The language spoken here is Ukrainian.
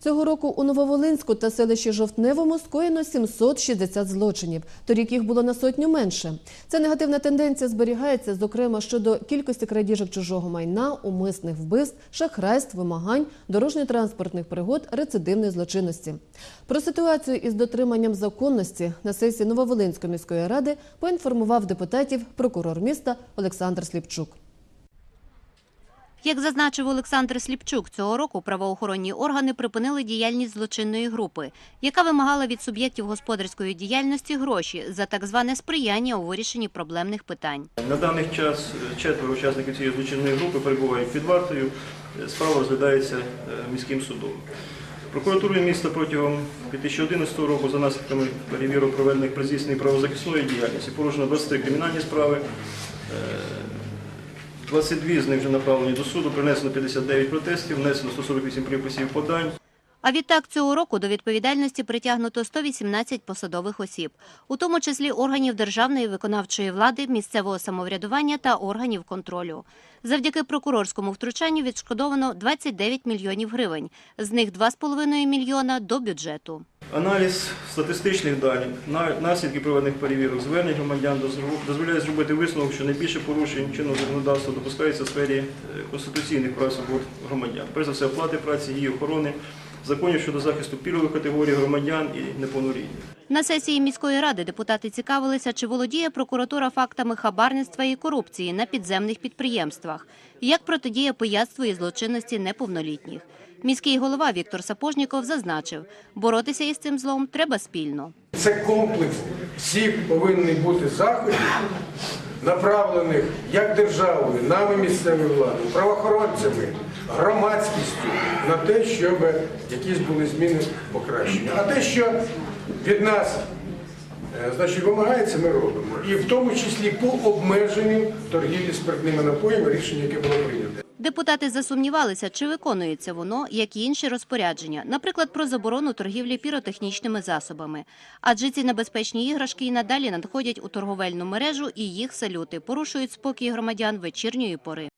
Цього року у Нововолинську та селищі Жовтневому скоєно 760 злочинів. Торік їх було на сотню менше. Ця негативна тенденція зберігається, зокрема щодо кількості крадіжок чужого майна, умисних вбивств, шахрайств, вимагань, дорожньо-транспортних пригод, рецидивної злочинності. Про ситуацію із дотриманням законності на сесії Нововолинської міської ради поінформував депутатів прокурор міста Олександр Сліпчук. Як зазначив Олександр Сліпчук, цього року правоохоронні органи припинили діяльність злочинної групи, яка вимагала від суб'єктів господарської діяльності гроші за так зване сприяння у вирішенні проблемних питань. На даний час е, четверо учасників цієї злочинної групи перебувають під вартою. Е, Справа розглядається е, міським судом. Прокуратурою міста протягом 2011 року за наслідками перевірок проведених при здійсненні правозахисної діяльності порушено 23 кримінальні справи. Е, 22 з них вже направлені до суду, принесено 59 протестів, внесено 148 приписів подань. А відтак цього року до відповідальності притягнуто 118 посадових осіб, у тому числі органів державної виконавчої влади, місцевого самоврядування та органів контролю. Завдяки прокурорському втручанню відшкодовано 29 мільйонів гривень, з них 2,5 мільйона до бюджету. Аналіз статистичних даних, на- наслідки проведених перевірок, звернень громадян доз- дозволяє зробити висновок, що найбільше порушень чинного законодавства допускається в сфері е, конституційних прав свобод громадян. Перш за все, оплати праці, її охорони, законів щодо захисту пільгових категорій громадян і неповнолітніх. На сесії міської ради депутати цікавилися, чи володіє прокуратура фактами хабарництва і корупції на підземних підприємствах, як протидіє пияцтву і злочинності неповнолітніх. Міський голова Віктор Сапожніков зазначив, боротися із цим злом треба спільно. Це комплекс всіх повинні бути заходів, направлених як державою, нами місцевою владою, правоохоронцями, громадськістю на те, щоб якісь були зміни покращення. А те, що від нас е, значить, вимагається, ми робимо. І в тому числі по обмеженню торгівлі спиртними напоями рішення, яке було прийнято. Депутати засумнівалися, чи виконується воно, як і інші розпорядження, наприклад, про заборону торгівлі піротехнічними засобами. Адже ці небезпечні іграшки і надалі надходять у торговельну мережу, і їх салюти порушують спокій громадян вечірньої пори.